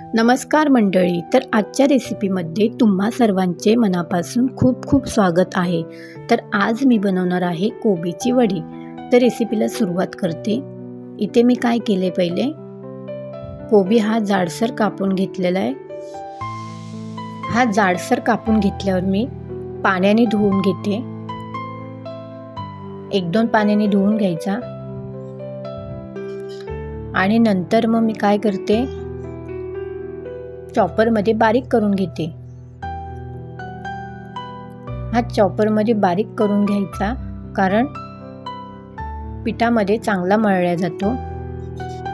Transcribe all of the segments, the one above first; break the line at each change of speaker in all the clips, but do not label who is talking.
नमस्कार मंडळी तर आजच्या रेसिपीमध्ये तुम्हा सर्वांचे मनापासून खूप खूप स्वागत आहे. तर आज मी बनवणार आहे कोबीची वडी. तर रेसिपीला सुरुवात करते. इथे मी काय केले पहिले? कोबी हा जाडसर कापून घेतलेला आहे. हा जाडसर कापून घेतल्यावर मी पाण्याने धुवून घेते. एक दोन पाण्याने धुवून घ्यायचा. आणि नंतर मग मी काय करते? चॉपरमध्ये बारीक करून घेते. हा चॉपरमध्ये बारीक करून घ्यायचा कारण पिठामध्ये चांगला मळला जातो.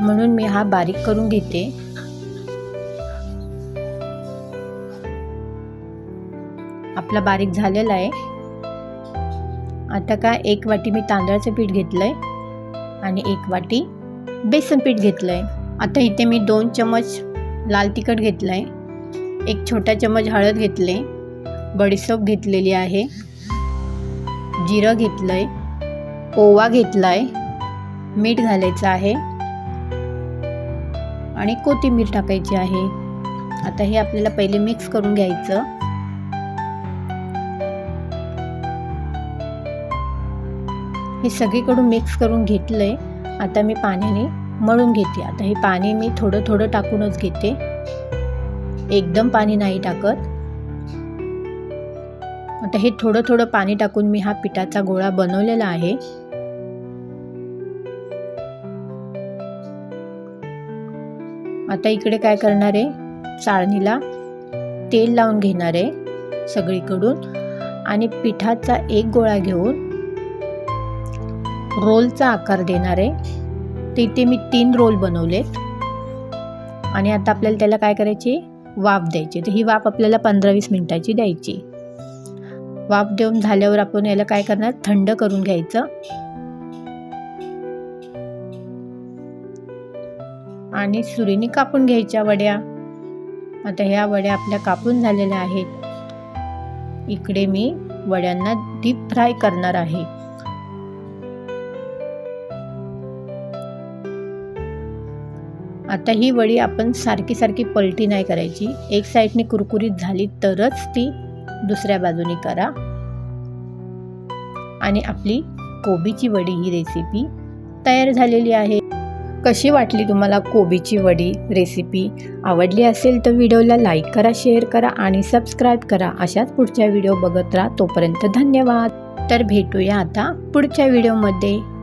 म्हणून मी हा बारीक करून घेते. आपला बारीक झालेला आहे. आता काय एक वाटी मी तांदळाचं पीठ घेतलंय आणि एक वाटी बेसन पीठ घेतलंय. आता इथे मी दोन चमच लाल तिखट घेतलं आहे एक छोटा चमच हळद घेतले बडीसोप घेतलेली आहे. जिरं घेतलं आहे ओवा घेतला आहे मीठ घालायचं आहे. आणि कोथिंबीर टाकायची आहे. आता हे आपल्याला पहिले मिक्स करून घ्यायचं. हे सगळीकडून मिक्स करून घेतलं आहे आता मी पाण्याने मळून घेते. आता हे पाणी मी थोडं थोडं टाकूनच घेते. एकदम पाणी नाही टाकत. आता हे थोडं थोडं पाणी टाकून मी हा पिठाचा गोळा बनवलेला आहे. आता इकडे काय करणार आहे? चाळणीला तेल लावून घेणार आहे सगळीकडून. आणि पिठाचा एक गोळा घेऊन रोलचा आकार देणार आहे. तर इथे मी तीन रोल बनवले. आणि आता आपल्याला त्याला काय करायची? वाफ द्यायची. तर ही वाफ आपल्याला पंधरा वीस मिनिटाची द्यायची. वाफ देऊन झाल्यावर आपण याला काय करणार? थंड करून घ्यायचं. आणि सुरीने कापून घ्यायच्या वड्या. आता ह्या वड्या आपल्या कापून झालेल्या आहेत. इकडे मी वड्यांना डीप फ्राय करणार आहे. आता ही वडी आपण सारखी सारखी पलटी नाही करायची. एक साईडने कुरकुरीत झाली तरच ती दुसऱ्या बाजूने करा. आणि आपली कोबीची वडी ही रेसिपी तयार झालेली आहे. कशी वाटली तुम्हाला कोबीची वडी रेसिपी आवडली असेल तर व्हिडिओला लाईक करा शेअर करा आणि सबस्क्राईब करा. अशाच पुढच्या व्हिडिओ बघत राहा. तोपर्यंत धन्यवाद. तर भेटूया आता पुढच्या व्हिडिओमध्ये